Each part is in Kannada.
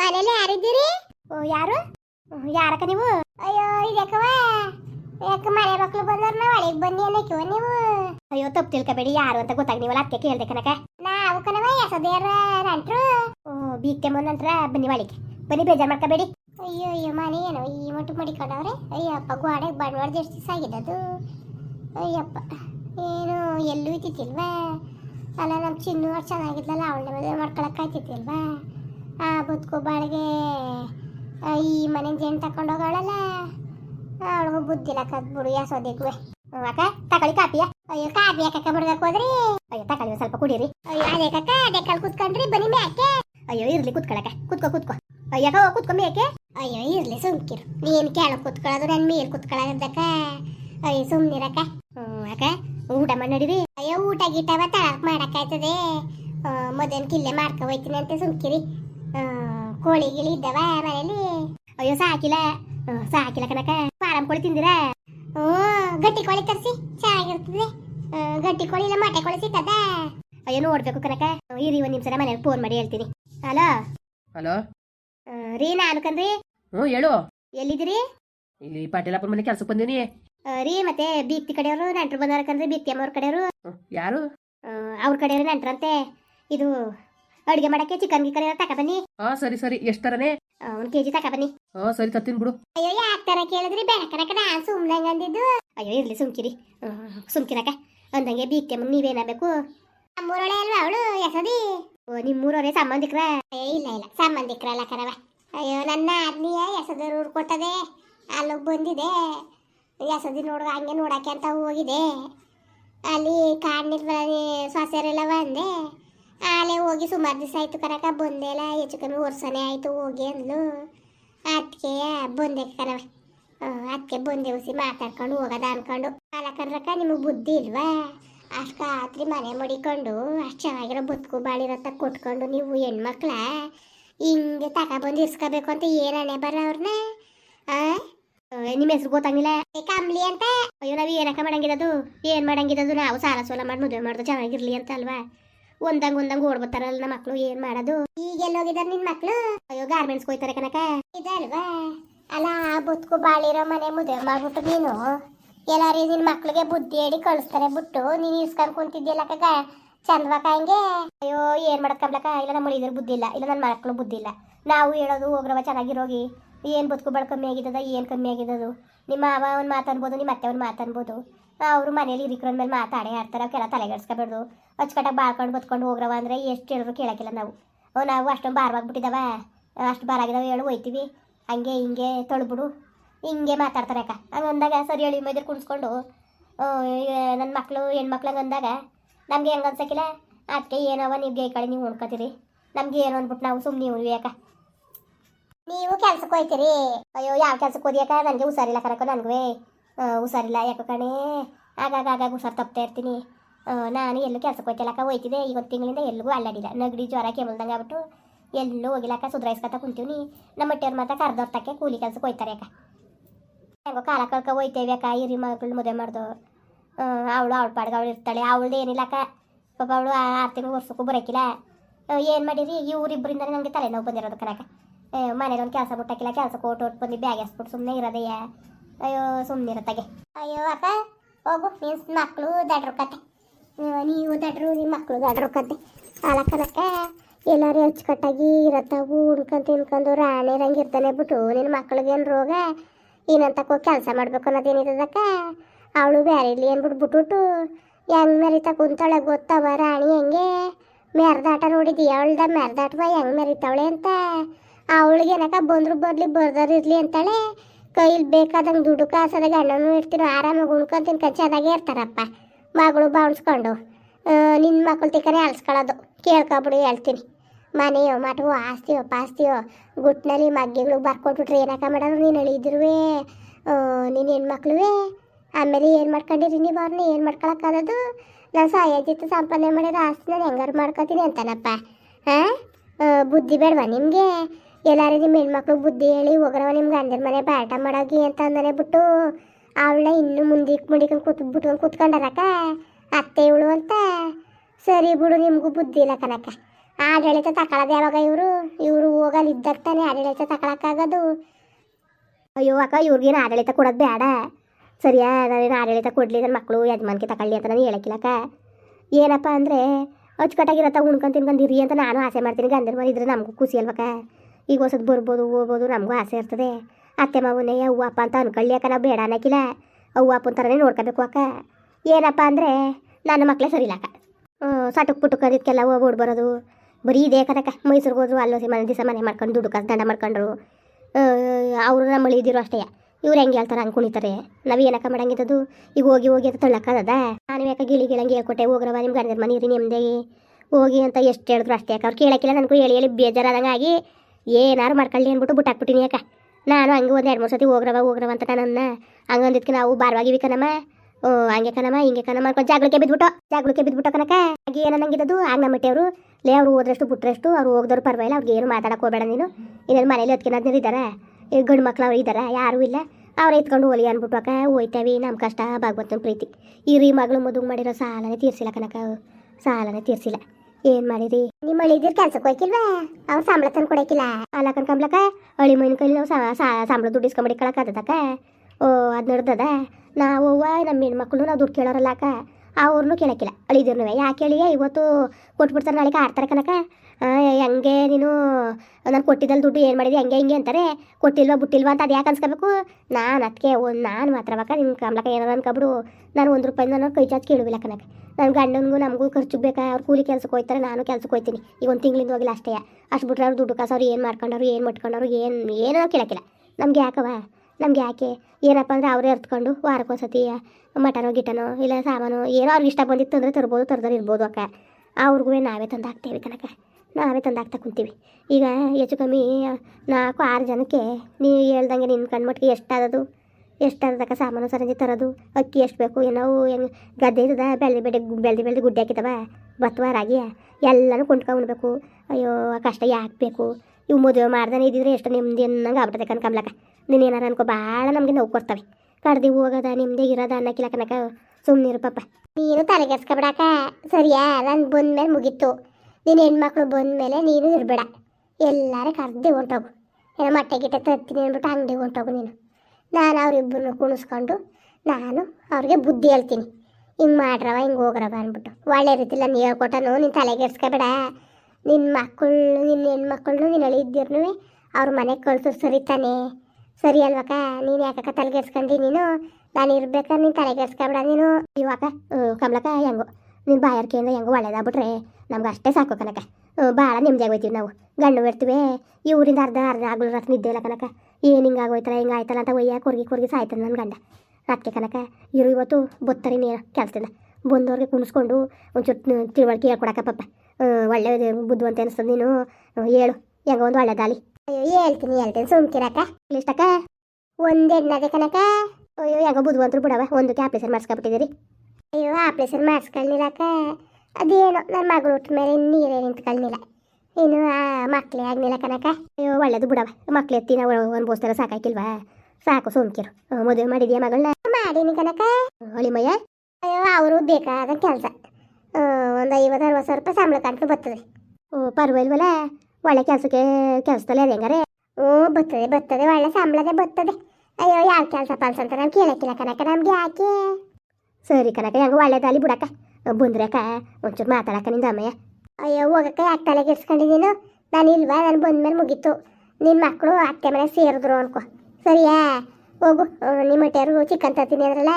ಮನೇಲಿ ಯಾರಿದ್ದೀರಿ? ಓ, ಯಾರು? ಯಾರಕ್ಕ ನೀವು? ಅಯ್ಯೋ ಇದಕ್ಕವ ಯಾಕ ಮನೆ ಮಕ್ಳು ಬಂದ್ರ ನಾವ್ ಅಳಿಗ್ ಬನ್ನಿ ಅನ್ನಕ್ಕಿವ ನೀವು? ಅಯ್ಯೋ, ತಪ್ಪು ತಿಳ್ಕೊಬೇಡಿ, ಯಾರು ಅಂತ ಗೊತ್ತಾಗ್ನಿವಲ್ಲ ಅದಕ್ಕೆ ಕೇಳ್ದೆ ಕನಕ ನಾವು ಕಣವ ಯಸದೇರ ನಂಟ್ರು. ಓ ಬೀಕ್ಕೆ ನಂತರ ಬನ್ನಿ ಒಳಗೆ ಬನ್ನಿ ಬೇಜಾರ್ ಮಾಡ್ಕೋಬೇಡಿ. ಅಯ್ಯೋ ಅಯ್ಯೋ, ಮನೆ ಏನೋ ಈ ಮಟ್ಟು ಮಡಿಕೊಂಡವ್ರೆ. ಅಯ್ಯಪ್ಪ ಗೋಡೆಗೆ ಬಂಡವಾಳ ಎಷ್ಟು ದಿವಸ ಅದು. ಅಯ್ಯಪ್ಪ, ಏನು, ಎಲ್ಲೂ ಇದ್ದಿತ್ತಿಲ್ವಾ ಅಲ್ಲ ನಮ್ಮ ಚಿನ್ನೂ ಚೆನ್ನಾಗಿದ್ಲಲ್ಲ ಅವಳ ಮದುವೆ ಮಾಡ್ಕೊಳಕ್ ಆಯ್ತಿತ್ತಿಲ್ವಾ ಆ ಬದುಕು ಈ ಮನೆ ಜೇನು ತಕೊಂಡೋಗಳಲ್ಲ ಅವಳಿಗೂ ಬುದ್ಧಿಲ್ಲ ಲಕ್ಕದ್ ಬಿಡು ಯಾಸೋದಿಕ್ವೆ ಅಕ್ಕ, ತಗೊಳ್ಳಿ ಕಾಪಿಯ ಅಯ್ಯೋ ಕಾಪಿ ಯಾಕಕ್ಕ ಬಿಡ್ಬೇಕು ಹೋದ್ರಿ? ಅಯ್ಯೋ, ತಗೊಳ್ಳಿ ಒಂದ್ ಸ್ವಲ್ಪ ಕುಡೀರಿ. ಅಯ್ಯೋ, ಅದೇ ಕಕ್ಕ ಡೆಕ್ಕಲ್ ಕುತ್ಕೊಂಡ್ರಿ, ಬನ್ನಿ ಮ್ಯಾಕೆ. ಅಯ್ಯೋ, ಇರ್ಲಿ ಕುತ್ಕೊಳಕ ಕುತ್ಕೋ ಕುತ್ಕೋ. ಅಯ್ಯಕ್ಕ ಕುತ್ಕೊ ಮೇಕೆ ಅಯ್ಯೋ, ಇರ್ಲಿ, ಸುಮ್ಕಿರು. ನೀನ್ ಕೇಳ, ಕುತ್ಕೊಳ್ಳೋದು ನನ್ ಮೇಲ್ ಕುತ್ಕೊಳ್ಳೋದಕ್ಕ ಅಯ್ಯೋ ಸುಮ್ನಿರಕ್ಕ ಹ್ಮ್, ಅಕ್ಕ, ಊಟ ಮಾಡಿರಿ ಅಯ್ಯೋ, ಊಟ ಗೀಟ ಮಾಡಕ್ಕಾಯ್ತದೆ ಮೊದಲ ಕಿಲ್ಲೆ ಮಾಡ್ಕೊ ಹೋಯ್ತೀನಿ ಅಂತ, ಸುಮ್ಕಿರಿ. ಕೋಳಿ ಗಿಳಿ ಇದ್ದವ ಮನೇಲಿ. ಅಯ್ಯೋ ಸಾಕಿಲ್ಲ. ಸಾಕಿಲ್ಲ ಕನಕ ಫಾರಂ ಕೋಳಿ ತಿಂದಿರ? ಓ ಗಟ್ಟಿ ಕೋಳಿ ತರಿಸಿ. ಚೆನ್ನಾಗಿರ್ತದೆ. ಗಟ್ಟಿ ಕೋಳಿ ಇಲ್ಲ ಮೊಟ್ಟೆ ಕೋಳಿ ಸಿಕ್ಕದ ಅಯ್ಯೋ ನೋಡ್ಬೇಕು ಕನಕ ಇರಿ ಒಂದ್ ನಿಮಿಷ ಮನೇಲಿ ಫೋನ್ ಮಾಡಿ ಹೇಳ್ತೀನಿ. ಹಲೋ? ಹಲೋ? ರೀ ನಾನು ಕನ್ರಿ ಹ್ಞೂ ಹೇಳು. ಎಲ್ಲಿದ್ದೀರಿ? ಇಲ್ಲಿ ಪಾಟೀಲಪ್ಪನ ಮನೆ ಕೆಲಸಕ್ಕೆ ಬಂದೀನಿ. ರೀ ಮತ್ತೆ ಬೀಕ್ತಿ ಕಡೆಯವರು ನೆಂಟ್ರು ಬಂದವ್ರ ಕನ್ರಿ ಬೀಕ್ತಿ ಅಮ್ಮವ್ರ ಕಡೆಯವರು. ಯಾರು? ಅವ್ರ ಕಡೆಯವರು ನೆಂಟ್ರಂತೆ ಇದು ಅಡುಗೆ ಮಾಡಕ್ಕೆ ಚಿಕನ್ ಗಿಕನ್ ಎಲ್ಲ ತಕ ಬನ್ನಿ. ಹಾ ಸರಿ ಸರಿ ಎಷ್ಟು ಥರನೇ ಒಂದ್ ಕೆಜಿ ತಕ ಬನ್ನಿ. ಹಾ ಸರಿ ತತ್ತಿನ್ ಬಿಡು. ಅಯ್ಯೋ ಯಾಕೆ ತರ ಕೇಳಿದ್ರಿ? ಬೇಡ ಕನಕ ನಾನು ಸುಮ್ನೆ ಅಂದಿದ್ದು. ಅಯ್ಯೋ ಇರ್ಲಿ ಸುಮ್ಕಿರಿ. ಸುಮ್ಕಿರಕ. ಅಂದಂಗೆ ಬೀಕ್ತೆ ಮುಂದೆ ನೀವೇನಾಗಬೇಕು? ನಮ್ಮೂರೊಳೆ ಅಲ್ವಾ ಅವಳು ಎಸದಿ ಓ ನಿಮ್ಮೂರವರೇ ಸಂಬಂಧಿಕರ? ಏ ಇಲ್ಲ ಇಲ್ಲ ಸಂಬಂಧಿಕರಲ್ಲ ಕರವ ಅಯ್ಯೋ ನನ್ನ ಆದ್ನಿಯ ಎಸದೂರು ಊರು ಕೊಟ್ಟದೆ. ಅಲ್ಲೋಗಿ ಬಂದಿದೆ. ಎಸದಿ ನೋಡ ಹಂಗೆ ನೋಡಕ್ಕೆ ಅಂತ ಹೋಗಿದೆ. ಅಲ್ಲಿ ಕಾಡ್ನಿಲ್ ಸೊಸೆರೆಲ್ಲ ಬಂದೆ. ಆಲೆ ಹೋಗಿ ಸುಮಾರು ದಿವಸ ಆಯ್ತು ಕನಕ ಬಂದೆಲ್ಲ ಹೆಚ್ಚು ಕಮ್ಮಿ ವರ್ಷನೇ ಆಯಿತು, ಹೋಗಿ ಅಂದ್ಲು. ಅದಕ್ಕೆ ಬಂದೆ ಕರವ ಅದಕ್ಕೆ ಬಂದೆ ಉಸಿ ಮಾತಾಡ್ಕೊಂಡು ಹೋಗೋದ ಅನ್ಕೊಂಡು. ಅಲಕಂದ್ರಕ್ಕ ನಿಮಗೆ ಬುದ್ಧಿ ಇಲ್ವಾ? ಅಷ್ಟು ರಾತ್ರಿ ಮನೆ ಮಡಿಕೊಂಡು, ಅಷ್ಟು ಚೆನ್ನಾಗಿರೋ ಬದುಕು ಬಾಳಿರತ್ತ ಕೊಟ್ಕೊಂಡು ನೀವು ಹೆಣ್ಮಕ್ಳ? ಹಿಂಗೆ ತಕ ಬಂದು ಇರ್ಸ್ಕೋಬೇಕು ಅಂತ ಏನೇ ಬರ ಅವ್ರನ್ನ ನಿಮ್ಮ ಹೆಸರು ಗೊತ್ತಾಗಿಲ್ಲ ಕಂಬ್ಲಿ ಅಂತ? ಅಯ್ಯೋ, ನಾವು ಏನಕ್ಕ ಮಾಡಂಗಿರೋದು? ಏನು ಮಾಡಂಗಿರೋದು? ನಾವು ಸಾಲ ಸೋಲ ಮಾಡಿ ಮದುವೆ ಮಾಡೋದು ಚೆನ್ನಾಗಿರ್ಲಿ ಅಂತ ಅಲ್ವಾ? ಒಂದಂಗ್ ಒಂದಂಗ್ ಓಡ್ಬತ್ತಾರಲ್ಲ ನಮ್ಮ ಮಕ್ಳು, ಏನ್ ಮಾಡೋದು? ಈಗೆಲ್ಲ ಹೋಗಿದಾರ ನಿನ್ ಮಕ್ಳು? ಅಯ್ಯೋ ಗಾರ್ಮೆಂಟ್ಸ್ ಹೋಯ್ತಾರೆ ಕನಕ ಇದಲ್ವಾ? ಅಲ್ಲ, ಆ ಬುತ್ಕು ಬಾಳಿರೋ ಮನೆ ಮುದ್ರೆ ಮಾಡ್ಬಿಟ್ಟು ನೀನು? ಎಲ್ಲಾರಿ ನಿನ್ ಮಕ್ಳಿಗೆ ಬುದ್ಧಿ ಹೇಳಿ ಕಳಿಸ್ತಾರೆ ಬಿಟ್ಟು, ನೀನ್ ಇಸ್ಕೊಂಡ್ ಕುಂತಿದ್ಯಲ್ಲ ಕಗ ಚಂದವಾಕ ಹಂಗೆ? ಅಯ್ಯೋ, ಏನ್ ಮಾಡಕ್ ಕಂಬ್ಲಕ ಇಲ್ಲ ನಮ್ಮ ಇದ್ರ ಬುದ್ಧಿ ಇಲ್ಲ. ಇಲ್ಲ ನನ್ನ ಮಕ್ಳು ಬುದ್ಧಿ ಇಲ್ಲ. ನಾವು ಹೇಳೋದು ಹೋಗ್ರವ, ಚೆನ್ನಾಗಿರೋಗಿ. ಏನ್ ಬದುಕು ಬಾಳ ಕಮ್ಮಿ ಆಗಿದ್ದದ ಏನ್ ಕಮ್ಮಿ ಆಗಿದ್ದದು ನಿಮ್ಮ ಅವ ಅವ್ನು ಮಾತನ್ಬೋದು, ನಿಮ್ಮ ಅತ್ತೆ ಅವ್ನು ಮಾತನ್ಬೋದು. ಅವರು ಮನೇಲಿ ಇರಿಕ್ರ ಮೇಲೆ ಮಾತಾಡೇ, ಆಡ್ತಾರೆ ಅವಕ್ಕೆಲ್ಲ ತಲೆಗೆಡ್ಸ್ಕೊಬೇಡ್ದು ಅಚ್ಚುಕಟ್ಟಾಗಿ ಬಾಳ್ಕೊಂಡು ಬತ್ಕೊಂಡು ಹೋಗ್ರವ ಅಂದರೆ ಎಷ್ಟು ಹೇಳಿದ್ರು ಕೇಳೋಕ್ಕಿಲ್ಲ ನಾವು. ಅವು ನಾವು ಅಷ್ಟೊಂದು ಬಾರವಾಗ್ಬಿಟ್ಟಿದಾವ ಅಷ್ಟು ಬಾರಾಗಿದಾವೆ ಹೇಳು, ಹೋಯ್ತೀವಿ. ಹಂಗೆ ಹಿಂಗೆ ತೊಳ್ಬಿಡು. ಹಿಂಗೆ ಮಾತಾಡ್ತಾರೆ ಅಕ್ಕ. ಹಂಗೆ ಅಂದಾಗ ಸರಿ ಹೇಳಿ, ಮೈದ್ರು ಕುಣಿಸ್ಕೊಂಡು ನನ್ನ ಮಕ್ಕಳು ಹೆಣ್ಮಕ್ಳು ಅಂದಾಗ, ನಮಗೆ ಹೆಂಗೆ ಅನ್ಸಕ್ಕಿಲ್ಲ. ಅದಕ್ಕೆ ಏನವ, ನೀವು ಗೇ ಕಡೆ ನೀವು ಉಣ್ಕೋತೀರಿ. ನಮ್ಗೆ ಏನು ಅಂದ್ಬಿಟ್ಟು ನಾವು ಸುಮ್ಮನೆ ಉಳಿವಿ ಅಕ್ಕ. ನೀವು ಕೆಲ್ಸಕ್ಕೆ ಹೋಯ್ತೀರಿ? ಅಯ್ಯೋ, ಯಾವ ಕೆಲ್ಸಕ್ಕೆ ಹೋದ್ಯಾಕ ನನಗೆ ಹುಷಾರಿಲ್ಲ ಕರಕ ನನಗೂ ಹುಷಾರಿಲ್ಲ ಯಾಕೋ ಕಣೇ. ಆಗಾಗ ಆಗಾಗ ಹುಷಾರು ತಪ್ತಾ ಇರ್ತೀನಿ. ನಾನು ಎಲ್ಲೂ ಕೆಲ್ಸಕ್ಕೆ ಹೋಯ್ತಿಲ್ಲಕ್ಕ ಹೋಯ್ತಿದ್ದೆ ಈಗ ತಿಂಗಳಿಂದ ಎಲ್ಲಿಗೂ ಅಲ್ಲಾಡಿಲ್ಲ ನಗಡಿ ಜ್ವರ ಕೆಮ್ಮಲ್ದಂಗೆ ಆಗ್ಬಿಟ್ಟು ಎಲ್ಲೂ ಹೋಗಿಲ್ಲಕ್ಕ ಸುಧಾರಿಸ್ಕೊತ ಕುಂತೀವಿ. ನಮ್ಮ ಮಟ್ಟಿಯವ್ರು ಮಾತ್ರ ಕರ್ದವ್ರ ಕೂಲಿ ಕೆಲ್ಸಕ್ಕೆ ಹೋಯ್ತಾರೆ ಅಕ್ಕ. ಹೆಂಗೋ ಕಾಲ ಕಳ್ಕ ಹೋಯ್ತೇವೆ ಅಕ್ಕ. ಇರಿ ಮಗಳು ಮದುವೆ ಮಾಡ್ದು. ಅವಳು ಅವಳು ಪಾಡ್ಗೆ ಅವಳು ಇರ್ತಾಳೆ. ಅವಳದ್ದು ಏನಿಲ್ಲ ಅಕ್ಕ. ಪಾಪ ಅವಳು ಆರು ತಿಂಗಳು ವರ್ಷಕ್ಕೂ ಬರೋಕಿಲ್ಲ. ಏನು ಮಾಡಿರಿ? ಇವ್ರಿಬ್ಬರಿಂದ ನನಗೆ ತಲೆನೋವು ಬಂದಿರೋದು ಕಣಕ್ಕ. ಮನೇಲಿ ಒಂದು ಕೆಲಸ ಬಿಟ್ಟಾಕಿಲ್ಲ ಕೆಲಸ ಕೊಟ್ಟು ಓಟ್ ಬಂದು ಬ್ಯಾಗ್ ಹಾಸ್ಬಿಟ್ಟು ಸುಮ್ಮನೆ ಇರೋದಯ್ಯ ಅಯ್ಯೋ ಸುಮ್ಮನೆ ಇರತ್ತಾಗೆ ಅಯ್ಯೋ, ಅಕ್ಕ. ಹೋಗು. ನೀನು ಮಕ್ಕಳು ದಡ್ರ ಕತೆ. ನೀವು- ದಡ್ರು, ನಿಮ್ಮ ಮಕ್ಕಳು ದಡ್ರು ಕತೆ ಅಲಕ್ಕನಕ್ಕೆ ಎಲ್ಲರೂ ಅಚ್ಚುಕಟ್ಟಾಗಿ ಇರತ್ತವು ಉಣ್ಕೊಂತ ತಿನ್ಕೊಂಡು ರಾಣಿರಂಗೆ ಇರ್ತಾನೆ ಬಿಟ್ಟು ನಿನ್ನ ಮಕ್ಳಿಗೇನು ರೋಗ? ಏನಂತಕೋ ಕೆಲಸ ಮಾಡ್ಬೇಕು ಅನ್ನೋದೇನಿದ್ದಕ್ಕ ಅವಳು ಬೇರೆ ಇಲ್ಲಿ ಏನು ಬಿಟ್ಬಿಟ್ಟು ಹೆಂಗೆ ಮೆರಿತಾ ಕುಂತಾಳೆ ಗೊತ್ತವ ರಾಣಿ ಹೆಂಗೆ? ಮೆರ್ದಾಟ ನೋಡಿದ್ದೀಯ ಅವಳ್ದ ಮೆರ್ದಾಟವ ಹೆಂಗೆ ಮೆರಿತಾವಳೆ ಅಂತ? ಅವಳಿಗೆ ಏನಕ್ಕ ಬಂದ್ರು ಬರ್ಲಿ ಇರಲಿ ಇರ್ಲಿ ಅಂತಾಳೆ? ಕೈಲಿ ಬೇಕಾದಂಗೆ ದುಡ್ಡು ಕಾಸದಾಗ ಗಂಡನೂ ಇರ್ತೀರೋ ಆರಾಮಾಗಿ ಉಣ್ಕೊಂಡು ತಿನ್ಕೊಂಡು ಚೆನ್ನಾಗೇ ಇರ್ತಾರಪ್ಪ. ಮಗಳು ಬಾಣಿಸ್ಕೊಂಡು ನಿನ್ನ ಮಕ್ಕಳು ತಿಕ್ಕನೆ ಅಳಿಸ್ಕೊಳ್ಳೋದು. ಕೇಳ್ಕೊಬಿಡು, ಹೇಳ್ತೀನಿ. ಮನೆಯೋ, ಮಠವೋ, ಆಸ್ತಿಯೋ, ಪಾಸ್ತಿಯೋ, ಗುಟ್ನಲ್ಲಿ ಮಗ್ಗಿಗಳು ಬರ್ಕೊಟ್ಬಿಟ್ರೆ ಏನಕ್ಕ ಮಾಡೋರು ನೀನು ಹೇಳಿದ್ರುವೇ ನೀನು ಹೆಣ್ಮಕ್ಳುವೇ. ಆಮೇಲೆ ಏನು ಮಾಡ್ಕೊಂಡಿರಿ ನೀವು ಅವ್ರನ್ನ ಏನು ಮಾಡ್ಕೊಳಕ್ಕಾಗೋದು? ನಾನು ಸಾಯೋಜಿತ್ತು ಸಂಪಾದನೆ ಮಾಡಿರೋ ಆಸ್ತಿ ನಾನು ಹೆಂಗಾರು ಮಾಡ್ಕೊತೀನಿ ಅಂತಾನಪ್ಪ. ಹಾಂ ಬುದ್ಧಿ ಬೇಡವಾ ನಿಮಗೆ? ಎಲ್ಲಾರು ನಿಮ್ಮ ಹೆಣ್ಮಕ್ಳು ಬುದ್ಧಿ ಹೇಳಿ ಹೋಗ್ರವ ನಿಮ್ಮ ಗಂಡನ ಮನೆ ಬ್ಯಾಟ ಮಾಡೋಗಿ ಅಂತ ಅಂದನೆ ಬಿಟ್ಟು. ಅವಳನ್ನ ಇನ್ನು ಮುಂದಿಕ್ ಮುಡಿಕೊಂಡು ಕೂತ್ ಬಿಟ್ಕೊಂಡು ಕೂತ್ಕೊಂಡಾರಕ್ಕ? ಅತ್ತೆ ಇವಳು ಅಂತ? ಸರಿ ಬಿಡು, ನಿಮಗೂ ಬುದ್ಧಿ ಇಲ್ಲ ಕನಕ ಆಡಳಿತ ತಗೊಳ್ಳೋದು ಯಾವಾಗ ಇವರು? ಇವರು ಹೋಗಲ್ಲಿ ಇದ್ದಾಗ ತಾನೇ ಆಡಳಿತ ತಗೊಳಕ್ಕಾಗೋದು ಅಯ್ಯೋ ಅಕ್ಕ ಇವ್ರಿಗೇನು ಆಡಳಿತ ಕೊಡೋದು ಬೇಡ ಸರಿಯಾ ನಾನೇನು ಆಡಳಿತ ಕೊಡಲಿ ನನ್ನ ಮಕ್ಕಳು ಯಜಮಾನ್ಗೆ ತಗೊಳ್ಳಿ ಅಂತ ನಾನು ಹೇಳಕ್ಕಿಲ್ಲಕ್ಕ ಏನಪ್ಪ ಅಂದರೆ, ಅಚ್ಚುಕಟ್ಟಾಗಿರತ್ತ ಉಣ್ಕೊಂಡು ತಿನ್ಕೊಂಡು ಇರಿ ಅಂತ ನಾನು ಆಸೆ ಮಾಡ್ತೀನಿ. ಗಂಧರ್ವ ಇದ್ರೆ ನಮಗೂ ಖುಷಿ ಅಲ್ವಕ್ಕ? ಈಗ ಹೊಸದು ಬರ್ಬೋದು, ಹೋಗ್ಬೋದು, ನಮಗೂ ಆಸೆ ಇರ್ತದೆ. ಅತ್ತೆ ಮಾವನೇ ಅವ್ವ ಅಪ್ಪ ಅಂತ ಅನ್ಕೊಳ್ಳಿ ನಾವು ಬೇಡ ಅನ್ನಕ್ಕಿಲ್ಲ ಅವ್ವ ಅಪ್ಪನ ಥರನೇ ನೋಡ್ಕೋಬೇಕು ಅಕ್ಕ. ಏನಪ್ಪ ಅಂದರೆ ನನ್ನ ಮಕ್ಕಳೇ ಸರಿ ಇಲ್ಲ ಅಕ್ಕ ಸಟಕ್ ಪುಟಕ್ ಅದಕ್ಕೆಲ್ಲ ಓಡ್ ಬರೋದು. ಬರೀ ಇದೇ ಕನಕ ಮೈಸೂರಿಗೆ ಹೋದ್ರು ಅಲ್ಲೋಸಿ ಮನೆ ದಿವಸ ಮನೆ ಮಾಡ್ಕೊಂಡು ದುಡ್ಡು ದಂಡ ಮಾಡ್ಕೊಂಡ್ರು. ಅವರು ನಮ್ಮ ಇದ್ದಿರು ಅಷ್ಟೇ. ಇವ್ರು ಹೆಂಗೆ ಹೇಳ್ತಾರೆ, ಹಂಗೆ ನಾವು ಏನಕ್ಕ ಮಾಡಂಗಿದ್ದದು ಈಗ ಹೋಗಿ ಹೋಗಿ ಅಂತ ತಳ್ಳಕ್ಕದ ನಾನು ಯಾಕೆ ಗಿಳಿ ಗಿಳಂಗೆ ಹೇಳ್ಕೊಟ್ಟೆ ಹೋಗ್ರವ ನಿಮ್ಮ ಗಂಡದ ಮನೆ ಇರಿ ನಿಮ್ಮದೇ ಹೋಗಿ ಅಂತ ಎಷ್ಟು ಹೇಳಿದ್ರು ಅಷ್ಟೇ ಯಾಕೆ ಅವ್ರು ಕೇಳಕ್ಕಿಲ್ಲ, ನನಗೂ ಹೇಳಿ ಹೇಳಿ ಬೇಜಾರಾದಂಗೆ ಆಗಿ ಏನಾರು ಮಾಡ್ಕೊಳ್ಳಿ ಅಂದ್ಬಿಟ್ಟು ಬಿಟ್ಟಾಕ್ಬಿಟ್ಟಿನಿ ಯಾಕ ನಾನು ಹಂಗೆ ಒಂದು ಎರಡು ಮೂರು ಸತಿ ಹೋಗ್ರವ ಹೋಗ್ರವ ಅಂತ ನನ್ನ ಹಂಗಂದಿದ್ಕೆ ನಾವು ಬಾರವಾಗಿವಿ ಕನಮ್ಮ ಓ, ಹಂಗೆ ಕನಮ್ಮ ಹಿಂಗೆ ಕನಮ್ಮ ಅನ್ಕೊಂಡು ಜಾಗ್ಲಕ್ಕೆ ಬಿದ್ಬಿಟ್ಟು ಜಾಗ್ಲಕ್ಕೆ ಬಿದ್ಬಿಟ್ಟು ಕನಕ ಹಾಗೆ ಏನನ್ನಂಗಿದ್ದದು ಆಗ ನಮ್ಮಟ್ಟೆವರು ಲೇ, ಅವ್ರು ಹೋದ್ರಷ್ಟು ಬಿಟ್ರಷ್ಟು ಅವ್ರು ಹೋಗ್ದವ್ರು ಪರವಾಗಿಲ್ಲ, ಅವ್ರಿಗೆ ಏನು ಮಾತಾಡಕ್ಕೆ ಹೋಗಬೇಡ ನೀನು. ಇನ್ನೇನು ಮನೇಲಿ ಹತ್ಕಿನ ಇದ್ದಾರೆ ಈಗ ಗಂಡು ಮಕ್ಳು ಅವ್ರು ಇದ್ದಾರೆ ಯಾರೂ ಇಲ್ಲ. ಅವ್ರು ಎತ್ಕೊಂಡು ಹೋಲಿ ಅಂದ್ಬಿಟ್ಟು ಅಕ್ಕ, ಹೋಯ್ತೇವಿ ನಮ್ಮ ಕಷ್ಟ, ಭಾಗವತನ ಪ್ರೀತಿ. ಈ ರೀ ಮಗಳು ಮದುವೆ ಮಾಡಿರೋ ಸಾಲನೇ ತೀರ್ಸಿಲ್ಲ ಕನಕ ಸಾಲನೇ ತೀರ್ಸಿಲ್ಲ. ಏನ್ ಮಾಡಿರಿ? ನಿಮ್ಮ ಅಳಿದಿರ್ ಕೆಲ್ಸಕ್ಕೆ ಹೋಯ್ಕಿಲ್ವಾ? ಅವ್ರು ಸಂಬಳ ತಂದು ಕೊಡಕಿಲ್ಲ. ಅಲ್ಲ ಕನ್ಕಂಬ್ಲಕ್ಕ ಅಳಿ ಮೈನ ಕೈಲಿ ನಾವು ಸಂಬಳ ದುಡ್ಡು ಇಸ್ಕೊಂಬಿಡಿ ಕಳಕತ್ತದಕ್ಕ ಓ, ಅದು ನಡ್ದದ? ನಾವು ನಮ್ಮ ಹೆಣ್ಮಕ್ಳು, ನಾವು ದುಡ್ಡು ಕೇಳೋರಲ್ಲಕ ಅವ್ರನ್ನೂ ಕೇಳಕ್ಕಿಲ್ಲ ಅಳಿದಿರ್ನು ಯಾಕೆ ಹೇಳಿ ಇವತ್ತು ಕೊಟ್ಬಿಡ್ತಾರೆ ನಾಳೆ ಆಡ್ತಾರೆ ಕನಕ ಹೆಂಗೆ ನೀನು ನಾನು ಕೊಟ್ಟಿದ್ದಲ್ಲಿ ದುಡ್ಡು ಏನು ಮಾಡಿದೆ? ಹಂಗೆ ಹಿಂಗೆ ಅಂತಾರೆ. ಕೊಟ್ಟಿಲ್ವಾ, ಬಿಟ್ಟಿಲ್ವಾ ಅಂತ ಅದು ಯಾಕೆ ಅನ್ಸ್ಕೋಬೇಕು? ನಾನು ಅದಕ್ಕೆ ಒಂದು ನಾನು ಮಾತ್ರ ಬೇಕಾ ನಿನ್ನ ಕಮ್ಲಕ ಏನಾರು ಅನ್ಕೊಬಿಡು. ನಾನು ಒಂದು ರೂಪಾಯಿ ನಾನು ಕೈ ಚಾಚ್ ಕೇಳುವಿಲ್ಲ ಕನಕ ನನ್ನ ಗಂಡನಿಗೂ ನಮಗೂ ಖರ್ಚು ಬೇಕಾ? ಅವ್ರು ಕೂಲಿ ಕೆಲ್ಸಕ್ಕೆ ಹೋಯ್ತಾರೆ, ನಾನು ಕೆಲ್ಸಕ್ಕೆ ಹೋಯ್ತೀನಿ. ಈಗ ಒಂದು ತಿಂಗಳಿಂದ ಹೋಗಿಲ್ಲ ಅಷ್ಟೇ. ಅಷ್ಟು ಬಿಟ್ರೆ ಅವ್ರು ದುಡ್ಡು ಕಾಸು ಅವ್ರು ಏನು ಮಾಡ್ಕೊಂಡವ್ರು, ಏನು ಮಟ್ಕೊಂಡವ್ರು, ಏನು ಏನೋ ಕೇಳಕ್ಕಿಲ್ಲ. ನಮ್ಗೆ ಯಾಕವ ನಮ್ಗೆ ಯಾಕೆ? ಏನಪ್ಪ ಅಂದರೆ ಅವರೇ ಅರ್ತ್ಕೊಂಡು ವಾರಕ್ಕೊಂದ್ಸತಿ ಮಟನೋ, ಗಿಟನೋ, ಇಲ್ಲ ಸಾಮಾನು, ಏನೋ ಅವ್ರಿಗೆ ಇಷ್ಟ ಬಂದಿತ್ತು ಅಂದರೆ ತರ್ಬೋದು ತರ್ದಾರ ಇರ್ಬೋದು ಅಕ್ಕ. ಅವ್ರಿಗೂ ನಾವೇ ತಂದು ಹಾಕ್ತೇವೆ ಕನಕ ನಾವೇ ತಂದು ಹಾಕ್ತಾ ಕುಂತೀವಿ. ಈಗ ಹೆಚ್ಚು ಕಮ್ಮಿ ನಾಲ್ಕು, ಆರು ಜನಕ್ಕೆ ನೀವು ಹೇಳ್ದಂಗೆ ನಿನ್ನ ಕಣ್ಮಟ್ಟಿಗೆ ಎಷ್ಟಾದದು ಎಷ್ಟಾದಕ್ಕ ಸಾಮಾನು ಸರಂಜಿ ತರೋದು? ಅಕ್ಕಿ ಎಷ್ಟು ಬೇಕು? ಏನೋ ಹೆಂಗೆ ಗದ್ದೆ ಇದ್ದದ, ಬೆಳೆದು ಬೆಳೆ ಬೆಳೆದು ಬೆಳೆದು ಗುಡ್ಡೆ ಹಾಕಿದವ ಭತ್ವ ರಾಗಿ ಎಲ್ಲನೂ ಉಣ್ಬೇಕು ಅಯ್ಯೋ ಕಷ್ಟ ಯಾಕೆ ಬೇಕು? ಇವು ಮದುವೆ ಮಾಡ್ದಾನೆ ಇದ್ದಿದ್ರೆ ಎಷ್ಟು ನೆಮ್ಮದಿ ಅನ್ನಂಗೆ ಕಣ್ ಕನ್ಕಂಬ್ಲಕ್ಕ ನೀನು ಏನಾರ ಅನ್ಕೋ ಭಾಳ ನಮಗೆ ನೋವು ಕೊಡ್ತವೆ. ಕಡ್ದು ಹೋಗೋದ, ನಿಮ್ಮದೇ ಇರೋದ ಅನ್ನಕ್ಕಿಲ್ಲ ಕನಕ ಸುಮ್ಮನಿರು ಪಾಪ. ನೀನು ತಲೆಗೆಡ್ಸ್ಕೊಬಿಡಾಕ ಸರಿಯಾ? ನಾನು ಬಂದ್ಮೇಲೆ ಮುಗೀತು. ನೀನು ಹೆಣ್ಮಕ್ಳು ಬಂದಮೇಲೆ ನೀನು ಇರಬೇಡ. ಎಲ್ಲರೂ ಕರ್ದು ಹೊಂಟೋಗು. ಏನೋ ಮೊಟ್ಟೆ ಗಿಟ್ಟೆ ತರ್ತೀನಿ ಅಂದ್ಬಿಟ್ಟು ಅಂಗಡಿಗೆ ಹೊಂಟೋಗು ನೀನು. ನಾನು ಅವರಿಬ್ಬರನ್ನು ಕುಣಿಸ್ಕೊಂಡು ನಾನು ಅವ್ರಿಗೆ ಬುದ್ಧಿ ಹೇಳ್ತೀನಿ. ಹಿಂಗೆ ಮಾಡ್ರವ, ಹಿಂಗೆ ಹೋಗ್ರವ ಅಂದ್ಬಿಟ್ಟು. ಒಳ್ಳೆ ರೀತಿಲ್ಲ ನೀ ಹೇಳ್ಕೊಟ್ಟನು ನೀನು ತಲೆಗೆಡ್ಸ್ಕೊಬೇಡ ನಿನ್ನ ಮಕ್ಕಳು ನಿನ್ನ ಹೆಣ್ಮಕ್ಳನ್ನು, ನೀನು ಅಳಿದ್ದಿರ್ನು ಅವ್ರ ಮನೆಗೆ ಕಳ್ಸೋರು ಸರಿ ತಾನೇ. ಸರಿ ಅಲ್ವಕ್ಕ? ನೀನು ಯಾಕಕ್ಕ ತಲೆಗೆಡ್ಸ್ಕೊಂಡು ನೀನು? ನಾನು ಇರ್ಬೇಕಾದ್ರೆ ನೀನು ತಲೆಗೆಡ್ಸ್ಕೊಬೇಡ ನೀನು. ಇವಾಗ ಕಮಲಕ್ಕ, ಹೆಂಗೋ? ನೀನು ಬಾಯಾರಿಕೆಯಿಂದ ಹೆಂಗೋ ಒಳ್ಳೇದಾಗ್ಬಿಟ್ರೆ ನಮ್ಗೆ ಅಷ್ಟೇ ಸಾಕು ಕನಕ. ಭಾಳ ನೆಮ್ಮದಿ ಹೋಗ್ತೀವಿ ನಾವು. ಗಂಡು ಬಿಡ್ತೀವಿ ಇವರಿಂದ ಅರ್ಧ ಅರ್ಧ ಆಗಲು ರಾತ್ರಿ ನಿದ್ದೆ ಇಲ್ಲ ಕನಕ. ಏನು ಹಿಂಗಾಗೋಯ್ತಲ್ಲ ಹಿಂಗೆ ಆಯ್ತಲ್ಲ ಅಂತ ಒಯ್ಯ ಕೊರ್ಗಿ ಕೊರ್ಗಿ ಸಾಯ್ತಾನೆ ನನ್ನ ಗಂಡ. ರಾತ್ರಿ ಕನಕ ಇರು ಇವತ್ತು ಬತ್ತರಿ ನೀರು ಕೆಲಸದಿಂದ. ಬಂದವ್ರಿಗೆ ಕುಣಿಸ್ಕೊಂಡು ಒಂಚೂರು ತಿಳುವಳಿಕೆ ಹೇಳ್ಕೊಡಕ್ಕ ಪಪ್ಪ ಒಳ್ಳೆ ಬುದ್ಧಿವಂತ ಅನಿಸ್ತದೆ ನೀನು. ಹೇಳು, ಹೆಂಗ ಒಂದು ಒಳ್ಳೆ ದಾಲಿ. ಅಯ್ಯೋ, ಹೇಳ್ತೀನಿ ಹೇಳ್ತೀನಿ, ಸುಮ್ಕಿರಕ್ಕ. ಇಷ್ಟಕ್ಕ ಒಂದು ಎಣ್ಣದೆ ಕನಕ? ಅಯ್ಯೋ, ಹೆಂಗೋ ಬುದ್ಧಿವಂತರು ಬಿಡವ, ಒಂದಕ್ಕೆ ಆಪ್ರೇಷನ್ ಮಾಡಿಸ್ಕೊಬಿಟ್ಟಿದ್ದೀರಿ. ಅಯ್ಯೋ, ಆಪ್ರೇಷನ್ ಮಾಡಿಸ್ಕೊಳ್ಳಿಲ್ಲಕ್ಕ ಅದೇನೋ ನನ್ನ ಮಗಳು ಹುಟ್ಟ ಮೇಲೆ ನೀರೇ ನಿಂತ್ಕೊಳ್ನಿಲ್ಲ. ಇನ್ನು ಆ, ಮಕ್ಳೇ ಆಗ್ನಿಲ್ಲ ಕನಕ ಅಯ್ಯೋ, ಒಳ್ಳೇದು ಬಿಡವ ಮಕ್ಳು ಎತ್ತಿ ನಾವು ಅನ್ಬೋಸ್ತಾರ ಸಾಕಾಕಿಲ್ವಾ ಸಾಕು, ಸೋಮ್ಕಿರು. ಮದುವೆ ಮಾಡಿದ್ಯಾ ಮಗಳನ್ನ? ಮಾಡೀನಿ ಕನಕ ಹೊಳಿಮಯ್ಯ? ಅಯ್ಯೋ, ಅವರು ಬೇಕಾದ ಕೆಲಸ. ಒಂದು ಐವತ್ತು ಅರವತ್ತು ಸಾವಿರ ರೂಪಾಯಿ ಸಂಬಳ ಕಂತು ಬರ್ತದೆ. ಓ, ಪರವಾಗಿಲ್ವಲ್ಲ? ಒಳ್ಳೆ ಕೆಲಸಕ್ಕೆ, ಕೆಲಸದಲ್ಲಿ ಅದು ಹೆಂಗಾರೆ? ಓ, ಬರ್ತದೆ ಬರ್ತದೆ. ಒಳ್ಳೆ ಸಂಬಳದೇ ಬರ್ತದೆ. ಅಯ್ಯೋ, ಯಾವ ಕೆಲಸ ಪಾಲ್ಸ ಅಂತ ನಾವು ಕೇಳಕ್ಕಿಲ್ಲ ಕನಕ ನಮ್ಗೆ ಯಾಕೆ? ಸರಿ ಕನಕ ಹೆಂಗ ಒಳ್ಳೇದಾಲಿ ಬಿಡಕ್ಕ. ಬಂದ್ರಕ್ಕ ಒಂಚೂರು ಮಾತಾಡಕ್ಕ ನಿಂದ ಅಮ್ಮಯ್ಯ. ಅಯ್ಯೋ, ಹೋಗಕ್ಕ ಯಾಕೆ ತಲೆಗೆ ಇಡ್ಸ್ಕೊಂಡಿದ್ದೀನು ನಾನು ಇಲ್ವಾ? ನಾನು ಬಂದ್ಮೇಲೆ ಮುಗೀತು. ನಿನ್ನ ಮಕ್ಕಳು ಅತ್ತೆ ಮನೆ ಸೇರಿದ್ರು ಅನ್ಕೋ. ಸರಿಯಾ? ಹೋಗು. ನಿಮ್ಮ ಹೊಟ್ಟೆಯವ್ರು ಚಿಕನ್ ತರ್ತೀನಿ ಅಂದ್ರಲ್ಲ,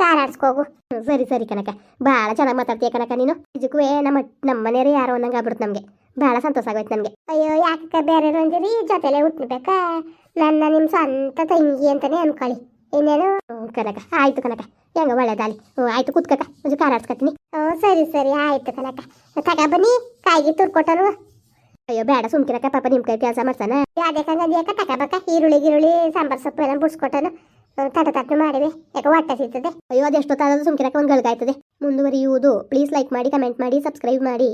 ಕಾರ್ ಆಡ್ಸ್ಕೋಗು ಸರಿ ಸರಿ ಕನಕ ಭಾಳ ಚೆನ್ನಾಗಿ ಮಾತಾಡ್ತೀಯ ಕನಕ ನೀನು. ನಿಜಕ್ಕೂ ನಮ್ಮ ನಮ್ಮ ಮನೆಯವ್ರು ಯಾರೋ ಅನ್ನಂಗೆ ಆಗ್ಬಿಡ್ತು ನಮಗೆ. ಭಾಳ ಸಂತೋಷ ಆಗೋಯ್ತು ನನಗೆ ಅಯ್ಯೋ ಯಾಕೆ ಬೇರೆ ಅಂದಿರಿ? ಜೊತೆಲೆ ಹುಟ್ಟಬೇಕಾ ನನ್ನ ನಿಮ್ಮ ಸ್ವಂತ ತಂಗಿ ಅಂತಲೇ ಅನ್ಕೊಳ್ಳಿ. ಇನ್ನೇನು? ಕನಕ. ಆಯ್ತು ಕನಕ. ಹೆಂಗ ಒಳ್ಳೇದಾಲಿ ಹ್ಞೂ ಆಯ್ತು ಕುತ್ಕಕ ಒಂದು ಕಾರ್ ಆಡ್ಸ್ಕತ್ತೀನಿ ಹ್ಞೂ ಸರಿ ಸರಿ. ಆಯ್ತು ಕನಕ. ತಗ ಬನ್ನಿ. ಕಾಯಿಗೆ ತುರ್ಕೊಟ್ಟರು ಅಯ್ಯೋ ಬೇಡ ಸುಮ್ಕಿರಕ ಪಾಪ ನಿಮ್ಮ ಕೈ ಕೆಲಸ ಮಾಡ್ತಾನ ಯಾಕೆ ತಕ ಬಕ ಈರುಳ್ಳಿ ಗಿರುಳ್ಳಿ ಸಾಂಬಾರ್ ಸೊಪ್ಪು ಎಲ್ಲ ಬಿಡ್ಸ್ಕೊಟ್ಟನು ತಟ ತಟ್ಟು ಮಾಡಿವೆ. ಯಾಕೆ ಹೊಟ್ಟೆ ಸಿಗ್ತದೆ ಅಯ್ಯೋ ಅದೆಷ್ಟೊತ್ತಾದ್ರೂ ಸುಮ್ಕಿರಕ ಒಂದು ಗಳಿಗಾಯ್ತದೆ. ಮುಂದುವರಿಯುವುದು. ಪ್ಲೀಸ್ ಲೈಕ್ ಮಾಡಿ ಕಮೆಂಟ್ ಮಾಡಿ ಸಬ್ಸ್ಕ್ರೈಬ್ ಮಾಡಿ.